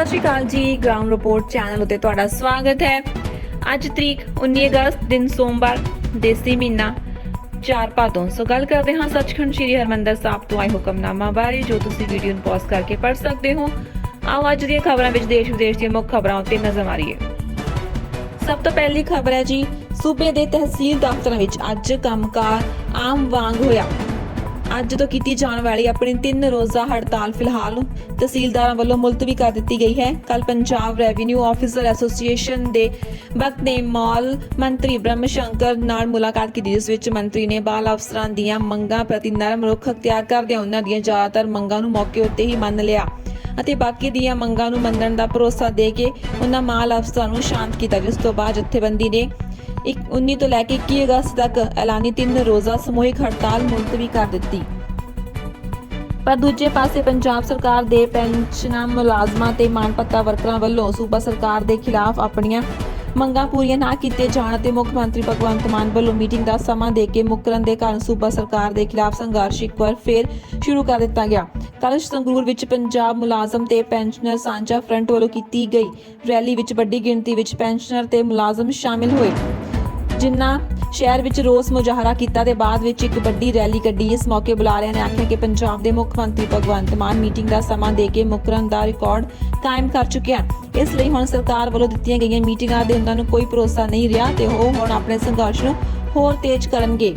ਸਤਿ ਸ਼੍ਰੀ ਅਕਾਲ ਜੀ, ground report channel ਉਤੇ ਤੁਹਾਡਾ ਸਵਾਗਤ ਹੈ। ਅੱਜ ਤਰੀਕ 19 ਅਗਸਤ, ਦਿਨ ਸੋਮਵਾਰ, ਦੇਸੀ ਮਹੀਨਾ, ਚਾਰ ਭਾਦੋਂ। ਸੋ ਗੱਲ ਕਰਦੇ ਹਾਂ ਸੱਚਖੰਡ ਸ੍ਰੀ ਹਰਮੰਦਰ ਸਾਹਿਬ ਤੋਂ ਆਏ ਹੁਕਮਨਾਮਾ ਬਾਰੇ, ਜੋ ਤੁਸੀਂ ਵੀਡੀਓ ਨੂੰ ਪੌਜ਼ ਕਰਕੇ ਪੜ੍ਹ ਸਕਦੇ ਹੋ। ਆਓ ਅੱਜ ਦੀਆਂ ਖਬਰਾਂ ਵਿੱਚ ਦੇਸ਼ ਵਿਦੇਸ਼ ਦੀਆਂ ਮੁੱਖ ਖਬਰਾਂ ਉੱਤੇ ਨਜ਼ਰ ਮਾਰੀਏ। ਸਭ ਤੋਂ ਪਹਿਲੀ ਖਬਰ ਹੈ ਜੀ, ਸੂਬੇ ਦੇ ਤਹਿਸੀਲ ਦਫ਼ਤਰਾਂ ਵਿੱਚ ਅੱਜ ਕੰਮਕਾਰ ਆਮ ਵਾਂਗ ਹੋਇਆ। ਅੱਜ ਤੋਂ ਕੀਤੀ ਜਾਣ ਵਾਲੀ ਆਪਣੀ 3 ਰੋਜ਼ਾ ਹੜਤਾਲ ਫਿਲਹਾਲ ਤਹਿਸੀਲਦਾਰਾਂ ਵੱਲੋਂ ਮੁਲਤਵੀ ਕਰ ਦਿੱਤੀ ਗਈ ਹੈ। ਕੱਲ ਪੰਜਾਬ ਰੈਵਨਿਊ ਆਫੀਸਰ ਐਸੋਸੀਏਸ਼ਨ ਦੇ ਵਕਤ ਨੇ ਮਾਲ ਮੰਤਰੀ ਬ੍ਰਹਮ ਸ਼ੰਕਰ ਨਾਲ ਮੁਲਾਕਾਤ ਕੀਤੀ, ਜਿਸ ਵਿੱਚ ਮੰਤਰੀ ਨੇ ਬਾਲ ਅਫਸਰਾਂ ਦੀਆਂ ਮੰਗਾਂ ਪ੍ਰਤੀ ਨਰਮ ਰੁਖ ਅਖਤਿਆਰ ਕਰਦਿਆਂ ਉਹਨਾਂ ਦੀਆਂ ਜ਼ਿਆਦਾਤਰ ਮੰਗਾਂ ਨੂੰ ਮੌਕੇ ਉੱਤੇ ਹੀ ਮੰਨ ਲਿਆ ਅਤੇ ਬਾਕੀ ਦੀਆਂ ਮੰਗਾਂ ਨੂੰ ਮੰਨਣ ਦਾ ਭਰੋਸਾ ਦੇ ਕੇ ਉਹਨਾਂ ਮਾਲ ਅਫਸਰਾਂ ਨੂੰ ਸ਼ਾਂਤ ਕੀਤਾ, ਜਿਸ ਤੋਂ ਬਾਅਦ ਜਥੇਬੰਦੀ ਨੇ 19 ਤੋਂ ਲੈ ਕੇ 21 ਅਗਸਤ ਤੱਕ ਐਲਾਨੀ ਤਿੰਨ ਰੋਜ਼ਾ ਸਮੂਹਿਕ ਹੜਤਾਲ ਮੁਲਤਵੀ ਕਰ ਦਿੱਤੀ। ਪਰ ਦੂਜੇ ਪਾਸੇ ਪੰਜਾਬ ਸਰਕਾਰ ਦੇ ਪੈਨਸ਼ਨਾਂ ਮੁਲਾਜ਼ਮਾਂ ਤੇ ਮਾਨਪੱਤਾ ਵਰਕਰਾਂ ਵੱਲੋਂ ਸੂਬਾ ਸਰਕਾਰ ਦੇ ਖਿਲਾਫ ਆਪਣੀਆਂ ਮੰਗਾਂ ਪੂਰੀਆਂ ਨਾ ਕੀਤੇ ਜਾਣ ਅਤੇ ਮੁੱਖ ਮੰਤਰੀ ਭਗਵੰਤ ਮਾਨ ਵੱਲੋਂ ਮੀਟਿੰਗ ਦਾ ਸਮਾਂ ਦੇ ਕੇ ਮੁਕਰਨ ਦੇ ਕਾਰਨ ਸੂਬਾ ਸਰਕਾਰ ਦੇ ਖਿਲਾਫ ਸੰਘਰਸ਼ ਇੱਕ ਵਾਰ ਫੇਰ ਸ਼ੁਰੂ ਕਰ ਦਿੱਤਾ ਗਿਆ। ਕੱਲ੍ਹ ਸੰਗਰੂਰ ਵਿੱਚ ਪੰਜਾਬ ਮੁਲਾਜ਼ਮ ਤੇ ਪੈਨਸ਼ਨਰ ਸਾਂਝਾ ਫਰੰਟ ਵੱਲੋਂ ਕੀਤੀ ਗਈ ਰੈਲੀ ਵਿੱਚ ਵੱਡੀ ਗਿਣਤੀ ਵਿੱਚ ਪੈਨਸ਼ਨਰ ਤੇ ਮੁਲਾਜ਼ਮ ਸ਼ਾਮਿਲ ਹੋਏ। ਜਿਨ੍ਹਾਂ ਸ਼ਹਿਰ ਵਿੱਚ ਰੋਸ ਮੁਜ਼ਾਹਰਾ ਕੀਤਾ ਤੇ ਬਾਅਦ ਵਿੱਚ ਇੱਕ ਵੱਡੀ ਰੈਲੀ ਕੱਢੀ। ਇਸ ਮੌਕੇ ਬੁਲਾਰਿਆਂ ਨੇ ਆਖਿਆ ਕਿ ਪੰਜਾਬ ਦੇ ਮੁੱਖ ਮੰਤਰੀ ਭਗਵੰਤ ਮਾਨ ਮੀਟਿੰਗ ਦਾ ਸਮਾਂ ਦੇ ਕੇ ਮੁਕਰਨ ਦਾ ਰਿਕਾਰਡ ਕਾਇਮ ਕਰ ਚੁੱਕਿਆ ਇਸ ਲਈ ਹੁਣ ਸਰਕਾਰ ਵੱਲੋਂ ਦਿੱਤੀਆਂ ਗਈਆਂ ਮੀਟਿੰਗਾਂ ਦੇ ਉਹਨਾਂ ਨੂੰ ਕੋਈ ਭਰੋਸਾ ਨਹੀਂ ਰਿਹਾ ਤੇ ਉਹ ਹੁਣ ਆਪਣੇ ਸੰਘਰਸ਼ ਨੂੰ ਹੋਰ ਤੇਜ਼ ਕਰਨਗੇ।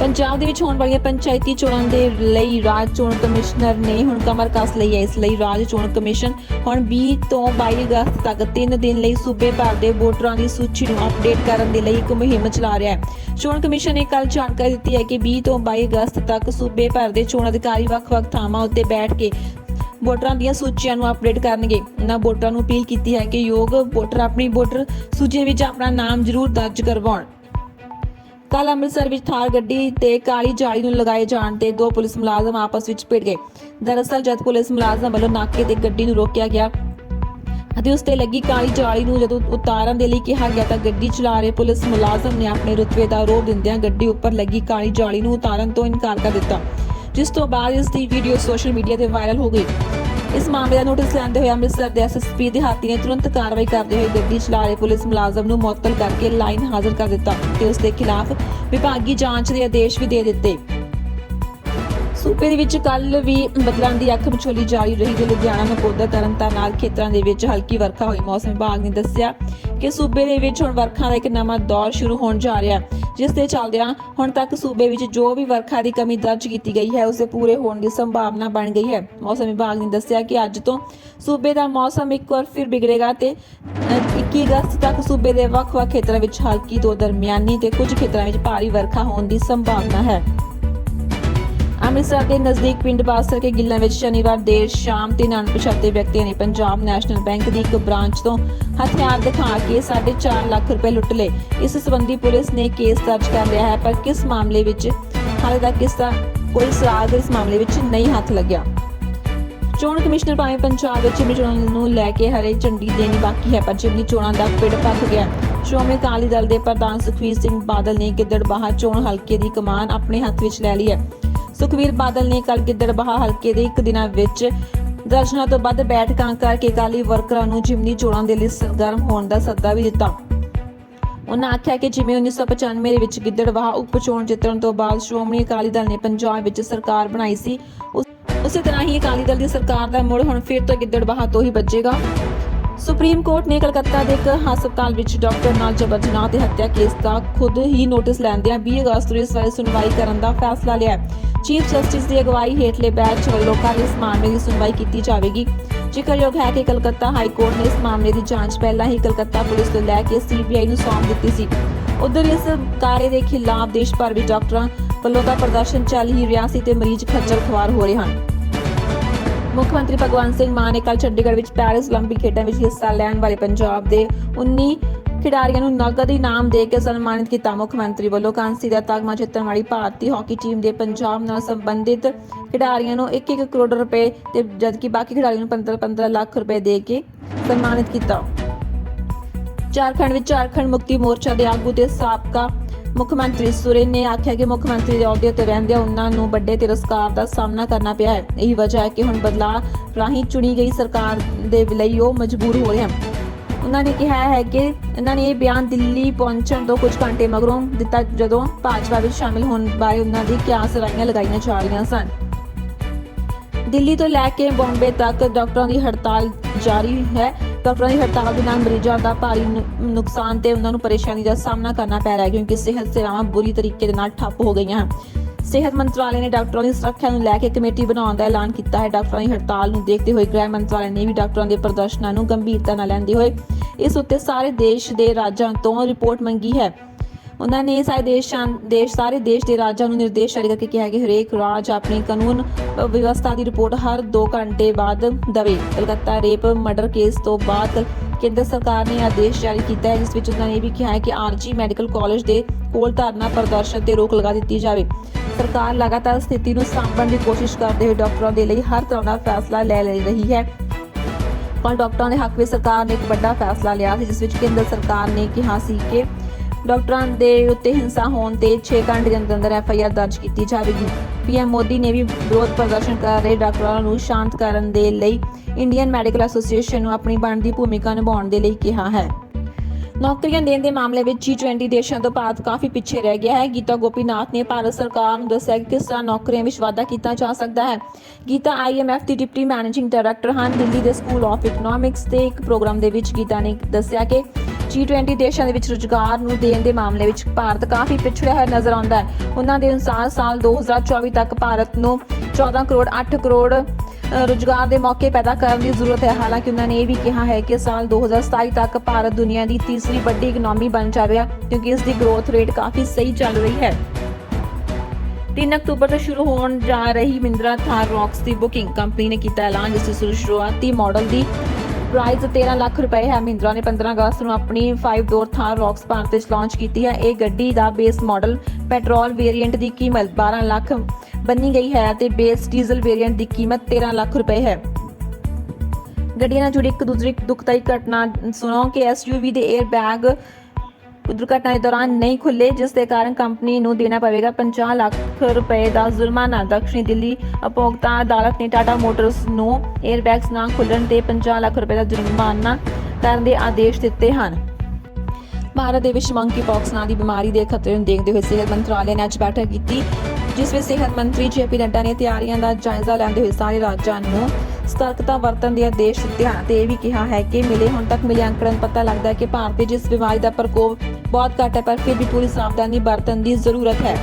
ਪੰਜਾਬ ਦੇ ਵਿੱਚ ਹੋਣ ਵਾਲੀਆਂ ਪੰਚਾਇਤੀ ਚੋਣਾਂ ਦੇ ਲਈ ਰਾਜ ਚੋਣ ਕਮਿਸ਼ਨਰ ਨੇ ਹੁਣ ਕਮਰ ਕਸ ਲਈ ਹੈ। ਇਸ ਲਈ ਰਾਜ ਚੋਣ ਕਮਿਸ਼ਨ ਹੁਣ 20 ਤੋਂ 22 ਅਗਸਤ ਤੱਕ 3 ਦਿਨ ਲਈ ਸੂਬੇ ਭਰ ਦੇ ਵੋਟਰਾਂ ਦੀ ਸੂਚੀ ਨੂੰ ਅਪਡੇਟ ਕਰਨ ਦੇ ਲਈ ਇੱਕ ਮੁਹਿੰਮ ਚਲਾ ਰਿਹਾ ਹੈ। ਚੋਣ ਕਮਿਸ਼ਨ ਨੇ ਕੱਲ ਜਾਣਕਾਰੀ ਦਿੱਤੀ ਹੈ ਕਿ 20 ਤੋਂ 22 ਅਗਸਤ ਤੱਕ ਸੂਬੇ ਭਰ ਦੇ ਚੋਣ ਅਧਿਕਾਰੀ ਵੱਖ-ਵੱਖ ਥਾਵਾਂ ਉੱਤੇ ਬੈਠ ਕੇ ਵੋਟਰਾਂ ਦੀਆਂ ਸੂਚੀਆਂ ਨੂੰ ਅਪਡੇਟ ਕਰਨਗੇ। ਉਹਨਾਂ ਵੋਟਰਾਂ ਨੂੰ ਅਪੀਲ ਕੀਤੀ ਹੈ ਕਿ ਯੋਗ ਵੋਟਰ ਆਪਣੀ ਵੋਟਰ ਸੂਚੀ ਵਿੱਚ ਆਪਣਾ ਨਾਮ ਜ਼ਰੂਰ ਦਰਜ ਕਰਵਾਉਣ। ਕੱਲ ਅੰਮ੍ਰਿਤਸਰ ਵਿੱਚ ਥਾਰ ਗੱਡੀ ਤੇ ਕਾਲੀ ਜਾਲੀ ਨੂੰ ਲਗਾਏ ਜਾਣ ਤੇ ਦੋ ਪੁਲਿਸ ਮੁਲਾਜ਼ਮ ਆਪਸ ਵਿੱਚ ਭਿੜ ਗਏ। ਦਰਅਸਲ ਜਦ ਪੁਲਿਸ ਮੁਲਾਜ਼ਮ ਵੱਲੋਂ ਨਾਕੇ ਤੇ ਗੱਡੀ ਨੂੰ ਰੋਕਿਆ ਗਿਆ ਅਤੇ ਉਸ ਤੇ ਲੱਗੀ ਕਾਲੀ ਜਾਲੀ ਨੂੰ ਜਦੋਂ ਉਤਾਰਨ ਦੇ ਲਈ ਕਿਹਾ ਗਿਆ ਤਾਂ ਗੱਡੀ ਚਲਾ ਰਹੇ ਪੁਲਿਸ ਮੁਲਾਜ਼ਮ ਨੇ ਆਪਣੇ ਰੁਤਬੇ ਦਾ ਰੋਹ ਦਿੰਦਿਆਂ ਗੱਡੀ ਉੱਪਰ ਲੱਗੀ ਕਾਲੀ ਜਾਲੀ ਨੂੰ ਉਤਾਰਨ ਤੋਂ ਇਨਕਾਰ ਕਰ ਦਿੱਤਾ, ਜਿਸ ਤੋਂ ਬਾਅਦ ਇਸ ਦੀ ਵੀਡੀਓ ਸੋਸ਼ਲ ਮੀਡੀਆ ਤੇ ਵਾਇਰਲ ਹੋ ਗਈ। ਇਸ ਮਾਮਲੇ ਦਾ ਨੋਟਿਸ ਲੈਂਦੇ ਹੋਏ ਅੰਮ੍ਰਿਤਸਰ ਦੇ ਐਸਐਸਪੀ ਦੇ ਹਾਤੀ ਨੇ ਤੁਰੰਤ ਕਾਰਵਾਈ ਕਰਦੇ ਹੋਏ ਗੱਡੀ ਚਲਾ ਰਹੇ ਪੁਲਿਸ ਮੁਲਾਜ਼ਮ ਨੂੰ ਮੁਅੱਤਲ ਕਰਕੇ ਲਾਈਨ ਹਾਜ਼ਰ ਕਰ ਦਿੱਤਾ ਤੇ ਉਸ ਦੇ ਖਿਲਾਫ ਵਿਭਾਗੀ ਜਾਂਚ ਦੇ ਆਦੇਸ਼ ਵੀ ਦੇ ਦਿੱਤੇ। ਸੂਬੇ ਦੇ ਵਿੱਚ ਕੱਲ ਵੀ ਬਦਲਾਂ ਦੀ ਅੱਖ ਵਿਚੋਲੀ ਜਾਰੀ ਰਹੀ ਤੇ ਲੁਧਿਆਣਾ, ਨਕੋਦਰ, ਤਰਨਤਾਰਨ ਖੇਤਰਾਂ ਦੇ ਵਿੱਚ ਹਲਕੀ ਵਰਖਾ ਹੋਈ। ਮੌਸਮ ਵਿਭਾਗ ਨੇ ਦੱਸਿਆ ਕਿ ਸੂਬੇ ਦੇ ਵਿੱਚ ਹੁਣ ਵਰਖਾ ਦਾ ਇੱਕ ਨਵਾਂ ਦੌਰ ਸ਼ੁਰੂ ਹੋਣ ਜਾ ਰਿਹਾ ਹੈ। ਜਿਸ ਦੇ ਚੱਲਦਿਆਂ ਹੁਣ ਤੱਕ ਸੂਬੇ ਵਿੱਚ ਜੋ ਵੀ ਵਰਖਾ ਦੀ ਕਮੀ ਦਰਜ ਕੀਤੀ ਗਈ ਹੈ ਉਸੇ ਪੂਰੇ ਹੋਣ ਦੀ ਸੰਭਾਵਨਾ ਬਣ ਗਈ ਹੈ। ਮੌਸਮ ਵਿਭਾਗ ਨੇ ਦੱਸਿਆ ਕਿ ਅੱਜ ਤੋਂ ਸੂਬੇ ਦਾ ਮੌਸਮ ਇੱਕ ਵਾਰ ਫਿਰ ਵਿਗੜੇਗਾ ਤੇ ਅ, 21 ਅਗਸਤ ਤੱਕ ਸੂਬੇ ਦੇ ਵੱਖ-ਵੱਖ ਖੇਤਰਾਂ ਵਿੱਚ ਹਲਕੀ ਤੋਂ ਦਰਮਿਆਨੀ ਤੇ ਕੁਝ ਖੇਤਰਾਂ ਵਿੱਚ ਭਾਰੀ ਵਰਖਾ ਹੋਣ ਦੀ ਸੰਭਾਵਨਾ ਹੈ। ਅੰਮ੍ਰਿਤਸਰ ਦੇ ਨਜ਼ਦੀਕ ਪਿੰਡ ਬਾਸਰ ਕੇ ਗਿੱਲਾਂ ਵਿੱਚ ਸ਼ਨੀਵਾਰ ਦੇਰ ਸ਼ਾਮ ਤਿੰਨ ਅਣਪਛਾਤੇ ਵਿਅਕਤੀਆਂ ਨੇ ਪੰਜਾਬ ਨੈਸ਼ਨਲ ਬੈਂਕ ਦੀ ਇੱਕ ਬ੍ਰਾਂਚ ਤੋਂ ਹਥਿਆਰ ਦਿਖਾ ਕੇ 4.5 ਲੱਖ ਰੁਪਏ ਲੁੱਟ ਲਏ। ਇਸ ਸੰਬੰਧੀ ਪੁਲਿਸ ਨੇ ਕੇਸ ਦਰਜ ਕਰ ਲਿਆ ਹੈ, ਪਰ ਕਿਸ ਮਾਮਲੇ ਵਿੱਚ, ਹਾਲੇ ਤੱਕ ਇਸ ਦਾ ਕੋਈ ਸੁਰਾਗ ਇਸ ਮਾਮਲੇ ਵਿੱਚ ਨਹੀਂ ਹੱਥ ਲੱਗਿਆ। ਚੋਣ ਕਮਿਸ਼ਨਰ ਭਾਵੇਂ ਪੰਜਾਬ ਵਿੱਚ ਚੋਣਾਂ ਨੂੰ ਲੈ ਕੇ ਹਰੇ ਝੰਡੀ ਦੇਣੀ ਬਾਕੀ ਹੈ, ਪਰ ਜਿਮਨੀ ਚੋਣਾਂ ਦਾ ਪਿੜ ਪੱਕ ਗਿਆ ਸ਼੍ਰੋਮਣੀ ਅਕਾਲੀ ਦਲ ਦੇ ਪ੍ਰਧਾਨ ਸੁਖਵੀਰ ਸਿੰਘ ਬਾਦਲ ਨੇ ਗਿੱਦੜਬਾਹਾ ਚੋਣ ਹਲਕੇ ਦੀ ਕਮਾਨ ਆਪਣੇ ਹੱਥ ਵਿੱਚ ਲੈ ਲਈ ਹੈ। ਸੁਖਵੀਰ ਬਾਦਲ ਨੇ ਕੱਲ ਗਿੱਦੜਬਾਹਾ ਹਲਕੇ ਦੇ ਇੱਕ ਦਿਨਾਂ ਵਿੱਚ ਦਰਜਨਾਂ ਤੋਂ ਬਾਅਦ ਬੈਠਕਾਂ ਕਰਕੇ ਅਕਾਲੀ ਵਰਕਰਾਂ ਨੂੰ ਜਿਮਨੀ ਚੋਣਾਂ ਦੇ ਲਈ ਸਰਗਰਮ ਹੋਣ ਦਾ ਸੱਦਾ ਵੀ ਦਿੱਤਾ। ਉਹਨਾਂ ਆਖਿਆ ਕਿ ਜਿਵੇਂ 1995 ਦੇ ਵਿੱਚ ਗਿੱਦੜਬਾਹਾ ਉਪ ਚੋਣ ਜਿੱਤਣ ਤੋਂ ਬਾਅਦ ਸ਼੍ਰੋਮਣੀ ਅਕਾਲੀ ਦਲ ਨੇ ਪੰਜਾਬ ਵਿੱਚ ਸਰਕਾਰ ਬਣਾਈ ਸੀ, ਉਸੇ ਤਰ੍ਹਾਂ ਹੀ ਅਕਾਲੀ ਦਲ ਦੀ ਸਰਕਾਰ ਦਾ ਮੁੜ ਹੁਣ ਫਿਰ ਤੋਂ ਗਿੱਦੜਬਾਹਾ ਤੋਂ ਹੀ ਵੱਜੇਗਾ। ਸੁਪਰੀਮ ਕੋਰਟ ਨੇ ਕਲਕੱਤਾ ਦੇ ਇੱਕ ਹਸਪਤਾਲ ਵਿੱਚ ਡਾਕਟਰ ਨਾਲ ਜਬਰ ਜਨਾਹ ਤੇ ਹੱਤਿਆ ਕੇਸ ਦਾ ਖੁਦ ਹੀ ਨੋਟਿਸ ਲੈਂਦਿਆਂ 20 ਅਗਸਤ ਨੂੰ ਇਸ ਬਾਰੇ ਸੁਣਵਾਈ ਕਰਨ ਦਾ ਫੈਸਲਾ ਲਿਆ। ਚੀਫ ਜਸਟਿਸ ਦੀ ਅਗਵਾਈ ਹੇਠਲੇ ਬੈਂਚ ਵੱਲੋਂ ਕੱਲ੍ਹ ਇਸ ਮਾਮਲੇ ਦੀ ਸੁਣਵਾਈ ਕੀਤੀ ਜਾਵੇਗੀ। ਜ਼ਿਕਰਯੋਗ ਹੈ ਕਿ ਕਲਕੱਤਾ ਹਾਈ ਕੋਰਟ ਨੇ ਇਸ ਮਾਮਲੇ ਦੀ ਜਾਂਚ ਪਹਿਲਾਂ ਹੀ ਕਲਕੱਤਾ ਪੁਲਿਸ ਤੋਂ ਲੈ ਕੇ ਸੀਬੀਆਈ ਨੂੰ ਸੌਂਪ ਦਿੱਤੀ ਸੀ। ਉਧਰ ਇਸ ਕਾਰੇ ਦੇ ਖਿਲਾਫ ਦੇਸ਼ ਭਰ ਵਿੱਚ ਡਾਕਟਰਾਂ ਵੱਲੋਂ ਦਾ ਪ੍ਰਦਰਸ਼ਨ ਚੱਲ ਹੀ ਰਿਹਾ ਸੀ ਤੇ ਮਰੀਜ਼ ਖੱਜਲ ਖੁਆਰ ਹੋ ਰਹੇ ਹਨ। ਮੁੱਖ ਮੰਤਰੀ ਭਗਵੰਤ ਸਿੰਘ ਮਾਨ ਨੇ ਕੱਲ ਚੰਡੀਗੜ੍ਹ ਵਿੱਚ ਪੈਰਿਸ 올림픽 ਖੇਡਾਂ ਵਿੱਚ ਹਿੱਸਾ ਲੈਣ ਵਾਲੇ ਪੰਜਾਬ ਦੇ 19 ਖਿਡਾਰੀਆਂ ਨੂੰ ਨਗਦ ਇਨਾਮ ਦੇ ਕੇ ਸਨਮਾਨਿਤ ਕੀਤਾ ਮੁੱਖ ਮੰਤਰੀ ਵੱਲੋਂ ਕਾਂਸੀ ਦਾ ਤਗਮਾ ਜਿੱਤਣ ਵਾਲੀ ਭਾਰਤੀ ਹਾਕੀ ਟੀਮ ਦੇ ਪੰਜਾਬ ਨਾਲ ਸੰਬੰਧਿਤ ਖਿਡਾਰੀਆਂ ਨੂੰ 1-1 ਕਰੋੜ ਰੁਪਏ ਤੇ ਜਦਕਿ ਬਾਕੀ ਖਿਡਾਰੀਆਂ ਨੂੰ 15-15 ਲੱਖ ਰੁਪਏ ਦੇ ਕੇ ਸਨਮਾਨਿਤ ਕੀਤਾ ਝਾਰਖੰਡ ਵਿੱਚ ਝਾਰਖੰਡ ਮੁਕਤੀ ਮੋਰਚਾ ਦੇ ਆਗੂ ਤੇ ਸਾਬਕਾ ਮੁੱਖ ਮੰਤਰੀ ਸੁਰੇਨ ਨੇ ਆਖਿਆ ਕਿ ਮੁੱਖ ਮੰਤਰੀ ਦੇ ਅਹੁਦੇ ਤੇ ਰਹਿੰਦਿਆਂ ਉਹਨਾਂ ਨੂੰ ਵੱਡੇ ਤਿਰਸਕਾਰ ਦਾ ਸਾਹਮਣਾ ਕਰਨਾ ਪਿਆ ਹੈ। ਇਹੀ ਵਜ੍ਹਾ ਹੈ ਕਿ ਹੁਣ ਬਦਲਾਅ ਰਾਹੀਂ ਚੁਣੀ ਗਈ ਸਰਕਾਰ ਦੇ ਲਈ ਉਹ ਮਜਬੂਰ ਹੋ ਰਹੇ ਹਨ। ਉਹਨਾਂ ਨੇ ਕਿਹਾ ਹੈ ਕਿ ਇਹਨਾਂ ਨੇ ਇਹ ਬਿਆਨ ਦਿੱਲੀ ਪਹੁੰਚਣ ਤੋਂ ਕੁਝ ਘੰਟੇ ਮਗਰੋਂ ਦਿੱਤਾ ਜਦੋਂ ਭਾਜਪਾ ਵਿੱਚ ਸ਼ਾਮਿਲ ਹੋਣ ਬਾਰੇ ਉਹਨਾਂ ਦੀ ਕਿਆ ਰਾਈਆਂ ਲਗਾਈਆਂ ਜਾ ਰਹੀਆਂ ਸਨ। ਦਿੱਲੀ ਤੋਂ ਲੈ ਕੇ ਬੰਬੇ ਤੱਕ ਡਾਕਟਰਾਂ ਦੀ ਹੜਤਾਲ ਜਾਰੀ ਹੈ। ਡਾਕਟਰਾਂ ਦੀ ਹੜਤਾਲ ਦੇ ਨਾਲ ਮਰੀਜ਼ਾਂ ਦਾ ਭਾਰੀ ਨੁਕਸਾਨ ਤੇ ਉਹਨਾਂ ਨੂੰ ਪਰੇਸ਼ਾਨੀ ਦਾ ਸਾਹਮਣਾ ਕਰਨਾ ਪੈ ਰਿਹਾ ਹੈ ਕਿਉਂਕਿ ਸਿਹਤ ਸੇਵਾਵਾਂ ਬੁਰੀ ਤਰੀਕੇ ਦੇ ਨਾਲ ਠੱਪ ਹੋ ਗਈਆਂ ਹਨ। ਸਿਹਤ ਮੰਤਰਾਲੇ ਨੇ ਡਾਕਟਰਾਂ ਦੀ ਸੁਰੱਖਿਆ ਨੂੰ ਲੈ ਕੇ ਕਮੇਟੀ ਬਣਾਉਣ ਦਾ ਐਲਾਨ ਕੀਤਾ ਹੈ। ਡਾਕਟਰਾਂ ਦੀ ਹੜਤਾਲ ਨੂੰ ਦੇਖਦੇ ਹੋਏ ਗ੍ਰਹਿ ਮੰਤਰਾਲੇ ਨੇ ਵੀ ਡਾਕਟਰਾਂ ਦੇ ਪ੍ਰਦਰਸ਼ਨਾਂ ਨੂੰ ਗੰਭੀਰਤਾ ਨਾਲ ਲੈਂਦੇ ਹੋਏ ਇਸ ਉੱਤੇ ਸਾਰੇ ਦੇਸ਼ ਦੇ ਰਾਜਾਂ ਤੋਂ ਰਿਪੋਰਟ ਮੰਗੀ ਹੈ। ਉਹਨਾਂ ਨੇ ਸਾਰੇ ਦੇਸ਼ਾਂ ਦੇਸ਼, ਸਾਰੇ ਦੇਸ਼ ਦੇ ਰਾਜਾਂ ਨੂੰ ਨਿਰਦੇਸ਼ ਜਾਰੀ ਕਰਕੇ ਕਿਹਾ ਕਿ ਹਰੇਕ ਰਾਜ ਆਪਣੀ ਕਾਨੂੰਨ ਵਿਵਸਥਾ ਦੀ ਰਿਪੋਰਟ ਹਰ 2 ਘੰਟੇ ਬਾਅਦ ਦਵੇ। ਕਲਕੱਤਾ ਰੇਪ ਮਰਡਰ ਕੇਸ ਤੋਂ ਬਾਅਦ ਕੇਂਦਰ ਸਰਕਾਰ ਨੇ ਆਦੇਸ਼ ਜਾਰੀ ਕੀਤਾ ਹੈ, ਜਿਸ ਵਿੱਚ ਉਹਨਾਂ ਨੇ ਇਹ ਵੀ ਕਿਹਾ ਹੈ ਕਿ ਆਰਜੀ ਮੈਡੀਕਲ ਕਾਲਜ ਦੇ ਕੋਲ ਧਰਨਾ ਪ੍ਰਦਰਸ਼ਨ ਤੇ ਰੋਕ ਲਗਾ ਦਿੱਤੀ ਜਾਵੇ। ਸਰਕਾਰ ਲਗਾਤਾਰ ਸਥਿਤੀ ਨੂੰ ਸਾਂਭਣ ਦੀ ਕੋਸ਼ਿਸ਼ ਕਰਦੇ ਹੋਏ ਡਾਕਟਰਾਂ ਦੇ ਲਈ ਹਰ ਤਰ੍ਹਾਂ ਦਾ ਫੈਸਲਾ ਲੈ ਲੈ ਰਹੀ ਹੈ। ਪਰ ਡਾਕਟਰਾਂ ਦੇ ਹੱਕ ਵਿੱਚ ਸਰਕਾਰ ਨੇ ਇੱਕ ਵੱਡਾ ਫੈਸਲਾ ਲਿਆ ਸੀ, ਜਿਸ ਵਿੱਚ ਕੇਂਦਰ ਸਰਕਾਰ ਨੇ ਕਿਹਾ ਸੀ ਕਿ ਡਾਕਟਰਾਂ ਦੇ ਉੱਤੇ ਹਿੰਸਾ ਹੋਣ ਤੇ 6 ਘੰਟੇ ਦੇ ਅੰਦਰ ਅੰਦਰ ਐਫ ਆਈ ਆਰ ਦਰਜ ਕੀਤੀ ਜਾਵੇਗੀ। ਪੀਐਮ ਮੋਦੀ ਨੇ ਵੀ ਵਿਰੋਧ ਪ੍ਰਦਰਸ਼ਨ ਕਰ ਰਹੇ ਡਾਕਟਰਾਂ ਨੂੰ ਸ਼ਾਂਤ ਕਰਨ ਦੇ ਲਈ ਇੰਡੀਅਨ ਮੈਡੀਕਲ ਐਸੋਸੀਏਸ਼ਨ ਨੂੰ ਆਪਣੀ ਬਣਦੀ ਭੂਮਿਕਾ ਨਿਭਾਉਣ ਦੇ ਲਈ ਕਿਹਾ ਹੈ। ਨੌਕਰੀਆਂ ਦੇਣ ਦੇ ਮਾਮਲੇ ਵਿੱਚ G20 ਦੇਸ਼ਾਂ ਤੋਂ ਭਾਰਤ ਕਾਫੀ ਪਿੱਛੇ ਰਹਿ ਗਿਆ ਹੈ। ਗੀਤਾ ਗੋਪੀਨਾਥ ਨੇ ਭਾਰਤ ਸਰਕਾਰ ਨੂੰ ਦੱਸਿਆ ਕਿ ਕਿਸ ਤਰ੍ਹਾਂ ਨੌਕਰੀਆਂ ਵਿੱਚ ਵਾਧਾ ਕੀਤਾ ਜਾ ਸਕਦਾ ਹੈ। ਗੀਤਾ IMF ਦੀ ਡਿਪਟੀ ਮੈਨੇਜਿੰਗ ਡਾਇਰੈਕਟਰ ਹਨ। ਦਿੱਲੀ ਦੇ ਸਕੂਲ ਆਫ ਇਕਨੋਮਿਕਸ ਦੇ ਇੱਕ ਪ੍ਰੋਗਰਾਮ ਦੇ ਵਿੱਚ ਗੀਤਾ ਨੇ ਦੱਸਿਆ ਕਿ G20 ਦੇਸ਼ਾਂ ਦੇ ਵਿੱਚ ਰੁਜ਼ਗਾਰ ਨੂੰ ਦੇਣ ਦੇ ਮਾਮਲੇ ਵਿੱਚ ਭਾਰਤ ਕਾਫੀ ਪਿਛੜਿਆ ਹੋਇਆ ਨਜ਼ਰ ਆਉਂਦਾ ਹੈ। ਉਹਨਾਂ ਦੇ ਅਨੁਸਾਰ ਸਾਲ 2024 ਤੱਕ ਭਾਰਤ ਨੂੰ 14 ਕਰੋੜ 8 ਕਰੋੜ ਰੁਜ਼ਗਾਰ ਦੇ ਮੌਕੇ ਪੈਦਾ ਕਰਨ ਦੀ ਜ਼ਰੂਰਤ ਹੈ। ਹਾਲਾਂਕਿ ਉਹਨਾਂ ਨੇ ਇਹ ਵੀ ਕਿਹਾ ਹੈ ਕਿ ਸਾਲ 2027 ਤੱਕ ਭਾਰਤ ਦੁਨੀਆ ਦੀ ਤੀਸਰੀ ਵੱਡੀ ਇਕਨੋਮੀ ਬਣ ਜਾਵੇਗਾ, ਕਿਉਂਕਿ ਇਸ ਦੀ ਗਰੋਥ ਰੇਟ ਕਾਫੀ ਸਹੀ ਚੱਲ ਰਹੀ ਹੈ। 3 ਅਕਤੂਬਰ ਤੋਂ ਸ਼ੁਰੂ ਹੋਣ ਜਾ ਰਹੀ ਮਿੰਦਰਾ ਥਾਰ ਰੌਕਸ ਦੀ ਬੁਕਿੰਗ ਕੰਪਨੀ ਨੇ ਕੀਤਾ ਐਲਾਨ, ਜਿਸ ਦੀ ਸ਼ੁਰੂਆਤੀ ਮਾਡਲ ਦੀ ਪ੍ਰਾਈਸ 13 ਲੱਖ ਰੁਪਏ ਹੈ। ਮਿੰਦਰਾ ਨੇ 15 ਅਗਸਤ ਨੂੰ ਆਪਣੀ 5 ਡੋਰ ਥਾਰ ਰੌਕਸ ਭਾਰਤ ਵਿੱਚ ਲਾਂਚ ਕੀਤੀ ਹੈ। ਇਹ ਗੱਡੀ ਦਾ ਬੇਸ ਮਾਡਲ ਪੈਟਰੋਲ ਵੇਰੀਐਂਟ ਦੀ ਕੀਮਤ 12 ਲੱਖ ਬੰਨੀ ਗਈ ਹੈ ਅਤੇ ਬੇਸ ਡੀਜ਼ਲ ਵੇਰੀਐਂਟ ਦੀ ਕੀਮਤ 13 ਲੱਖ ਰੁਪਏ ਹੈ। ਗੱਡੀਆਂ ਨਾਲ ਜੁੜੀ ਇੱਕ ਦੂਸਰੀ ਦੁਖਦਾਈ ਘਟਨਾ ਸੁਣੋ ਕਿ ਐਸਯੂਵੀ ਦੇ 에ਅਰ ਬੈਗ ਦੁਰਘਟਨਾ ਦੇ ਦੌਰਾਨ ਨਹੀਂ ਖੁੱਲੇ, ਜਿਸ ਦੇ ਕਾਰਨ ਕੰਪਨੀ ਨੂੰ ਦੇਣਾ ਪਵੇਗਾ 50 ਲੱਖ ਰੁਪਏ ਦਾ ਜੁਰਮਾਨਾ। ਦਕਸ਼ਣੀ ਦਿੱਲੀ ਉਪਭੋਗਤਾ ਅਦਾਲਤ ਨੇ ਟਾਟਾ ਮੋਟਰਸ ਨੂੰ 에ਅਰਬੈਗਸ ਨਾ ਖੁੱਲਣ ਤੇ 50 ਲੱਖ ਰੁਪਏ ਦਾ ਜੁਰਮਾਨਾ ਕਰਨ ਦੇ ਆਦੇਸ਼ ਦਿੱਤੇ ਹਨ। ਭਾਰਤ ਦੇ ਵਿੱਚ ਮੰਕੀ ਪੌਕਸ ਨਾਂ ਦੀ ਬਿਮਾਰੀ ਦੇ ਖਤਰੇ ਨੂੰ ਦੇਖਦੇ ਹੋਏ ਸਿਹਤ ਮੰਤਰਾਲੇ ਨੇ ਅੱਜ ਬੈਠਕ ਕੀਤੀ, ਜਿਸ ਵਿੱਚ ਸਿਹਤ ਮੰਤਰੀ ਜੇਪੀ ਨੱਡਾ ਨੇ ਤਿਆਰੀਆਂ ਦਾ ਜਾਇਜ਼ਾ ਲੈਂਦੇ ਹੋਏ ਸਾਰੇ ਰਾਜਾਂ ਨੂੰ ਸਤਰਕਤਾ ਵਰਤਣ ਦੇ ਆਦੇਸ਼ ਧਿਆਨ ਤੇ ਵੀ ਕਿਹਾ ਹੈ ਕਿ ਮਿਲੇ ਹੁਣ ਤੱਕ ਮਿਲੇ ਅੰਕੜਨ ਪਤਾ ਲੱਗਦਾ ਹੈ ਕਿ ਭਾਰਤ ਵਿੱਚ ਇਸ ਬਿਮਾਰੀ ਦਾ ਪ੍ਰਕੋਪ ਬਹੁਤ ਘੱਟ ਹੈ, ਪਰ ਫਿਰ ਵੀ ਪੂਰੀ ਸਾਵਧਾਨੀ ਵਰਤਣ ਦੀ ਜ਼ਰੂਰਤ ਹੈ।